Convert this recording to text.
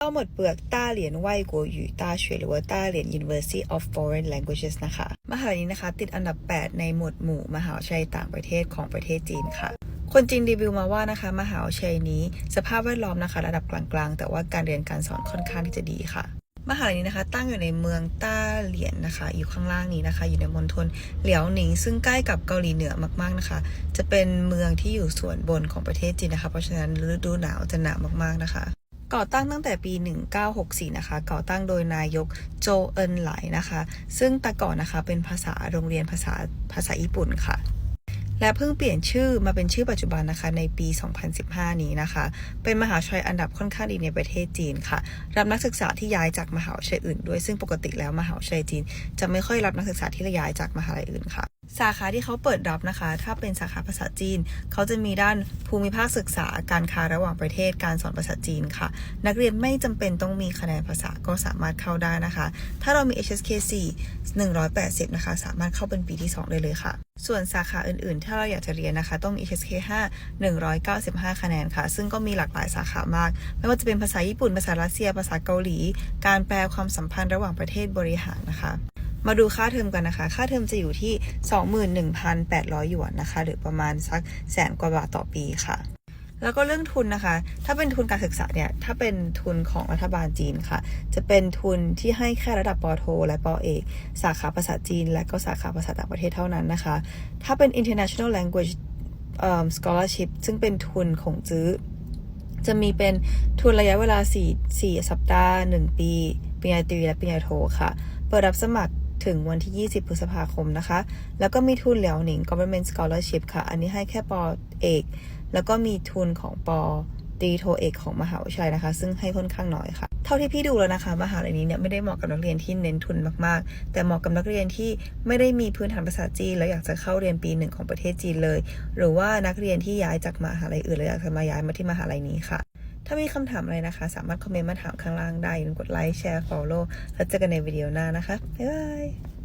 เข้าหมดเปลือกต้าเหรียญไหวกัวหยู่ต้าเฉวยหรือว่าต้าเหรียญ University of Foreign Languages นะคะ มหาลัยนี้นะคะ ติดอันดับ 8 ในหมวดหมู่มหาวิทยาลัยต่างประเทศของประเทศจีนค่ะ คนจีนรีวิวมาว่านะคะ มหาวิทยาลัยนี้ สภาพแวดล้อมนะคะ ระดับกลางๆ แต่ว่าการเรียนการสอนค่อนข้างที่จะดีค่ะ มหาลัยนี้นะคะ ตั้งอยู่ในเมืองต้าเหลียนนะคะ อยู่ข้างล่างนี้นะคะ อยู่ในมณฑลเหลียวหนิง ซึ่งใกล้กับเกาหลีเหนือมากๆนะคะ จะเป็นเมืองที่อยู่ส่วนบนของประเทศจีนนะคะ เพราะฉะนั้นฤดูหนาวจะหนาวมากๆนะคะ ก่อตั้งตั้งแต่ปี 1964 นะคะ ก่อตั้งโดยนายกโจเอินไหลนะคะ ซึ่งแต่ก่อนนะคะเป็นภาษาโรงเรียนภาษาภาษาญี่ปุ่นค่ะ และเพิ่งเปลี่ยนชื่อมาเป็นชื่อปัจจุบันนะคะในปี 2015 นี้นะคะ เป็นมหาวิทยาลัยอันดับค่อนข้างดีในประเทศจีนค่ะ รับนักศึกษาที่ย้ายจากมหาวิทยาลัยอื่นด้วย ซึ่งปกติแล้วมหาวิทยาลัยจีน จะไม่ค่อยรับนักศึกษาที่ย้ายจากมหาลัยอื่นค่ะ สาขาที่เขาเปิดรับนะคะ ถ้าเป็นสาขาภาษาจีน เขาจะมีด้านภูมิภาคศึกษา การค้าระหว่างประเทศ การสอนภาษาจีนค่ะ นักเรียนไม่จำเป็นต้องมีคะแนนภาษาก็สามารถเข้าได้นะคะ ถ้าเรามี HSK 4 180 นะคะ สามารถเข้าเป็นปีที่ 2 ได้เลยค่ะ ส่วนสาขาอื่นๆ ถ้าเราอยากจะเรียนนะคะ ต้องมี HSK 5 195 คะแนนค่ะ ซึ่งก็มีหลากหลายสาขามาก ไม่ว่าจะเป็นภาษาญี่ปุ่น ภาษารัสเซีย ภาษาเกาหลี การแปลความสัมพันธ์ระหว่างประเทศบริหารนะคะ มาดูค่าเทอมกันนะคะ ค่าเทอมจะอยู่ที่ 21,800 หยวนนะคะ หรือประมาณสักแสนกว่าบาทต่อปีค่ะแล้วก็เรื่องทุนนะคะ ถ้าเป็นทุนการศึกษาเนี่ย ถ้าเป็นทุนของรัฐบาลจีนค่ะ จะเป็นทุนที่ให้แค่ระดับปโท และปอเอก สาขาภาษาจีน และก็สาขาภาษาต่างประเทศเท่านั้นนะคะ ถ้าเป็น international language scholarship ซึ่งเป็นทุนของจื้อ จะมีเป็นทุนระยะเวลา 4 4 สัปดาห์ 1 ปีปริญญาตรีและปริญญาโทค่ะ เปิดรับสมัคร ถึงวันที่ 20 พฤษภาคมนะคะ แล้วก็มีทุนเหลียวหนิง government scholarship ค่ะ อันนี้ให้แค่ปอเอก แล้วก็มีทุนของปอตีโทเอกของมหาวิทยาลัยนะคะ ซึ่งให้ค่อนข้างน้อยค่ะ เท่าที่พี่ดูแล้วนะคะ มหาลัยนี้เนี่ยไม่ได้เหมาะกับนักเรียนที่เน้นทุนมากๆ แต่เหมาะกับนักเรียนที่ไม่ได้มีพื้นฐานภาษาจีน แล้วอยากจะเข้าเรียนปีหนึ่งของประเทศจีนเลย หรือว่านักเรียนที่ย้ายจากมหาลัยอื่นแล้วอยากจะมาย้ายมาที่มหาลัยนี้ค่ะ ถ้ามีคำถามอะไรนะคะ สามารถคอมเมนต์มาถามข้างล่างได้อย่าลืมกดไลค์แชร์ follow แล้วเจอกันในวิดีโอหน้านะคะ บ๊ายบาย